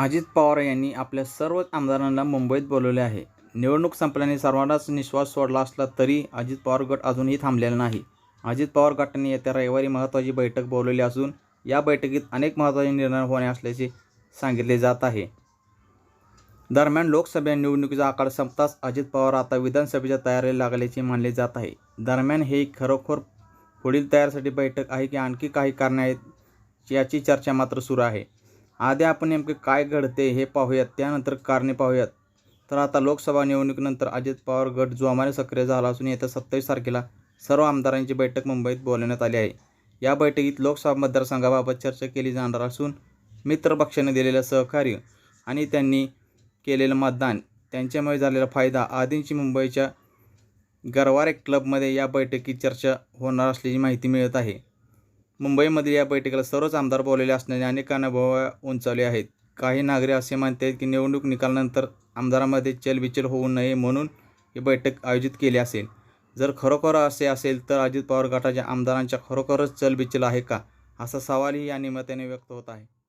अजित पवार यांनी आपल्या सर्व आमदारांना मुंबईत बोलवले आहे. निवडणूक संपल्याने सर्वांनाच निश्वास सोडला असला तरी अजित पवार गट अजूनही थांबलेला नाही. अजित पवार गटाने येत्या रविवारी महत्त्वाची बैठक बोलवली असून या बैठकीत अनेक महत्त्वाचे निर्णय होणे असल्याचे सांगितले जात आहे. दरम्यान लोकसभा निवडणुकीचा आकार संपताच अजित पवार आता विधानसभेच्या तयारीला लागल्याचे मानले जात आहे. दरम्यान हे खरोखर पुढील तयारीसाठी बैठक आहे की आणखी काही कारणे आहेत याची चर्चा मात्र सुरू आहे. आधी आपण नेमके काय घडते हे पाहूयात त्यानंतर कारणे पाहूयात. तर आता लोकसभा निवडणुकीनंतर अजित पवार गट जोमाने सक्रिय झाला असून येत्या सत्तावीस तारखेला सर्व आमदारांची बैठक मुंबईत बोलवण्यात आली आहे. या बैठकीत लोकसभा मतदारसंघाबाबत चर्चा केली जाणार असून मित्रपक्षाने दिलेलं सहकार्य आणि त्यांनी केलेलं मतदान त्यांच्यामुळे झालेला फायदा आदींची मुंबईच्या गरवारे क्लबमध्ये या बैठकीत चर्चा होणार असल्याची माहिती मिळत आहे. मुंबईमधील या बैठकीला सर्वच आमदार बोललेले असल्याने अनेकांना भोवळ्या उंचावले आहेत. काही नागरिक असे मानत की निवडणूक निकालानंतर आमदारांमध्ये चलबिचल होऊ नये म्हणून ही बैठक आयोजित केली असेल. जर खरोखर असे असेल तर अजित पवार गटाच्या आमदारांच्या खरोखरच चलबिचल आहे का? असा सवालही या निमित्ताने व्यक्त होत आहे.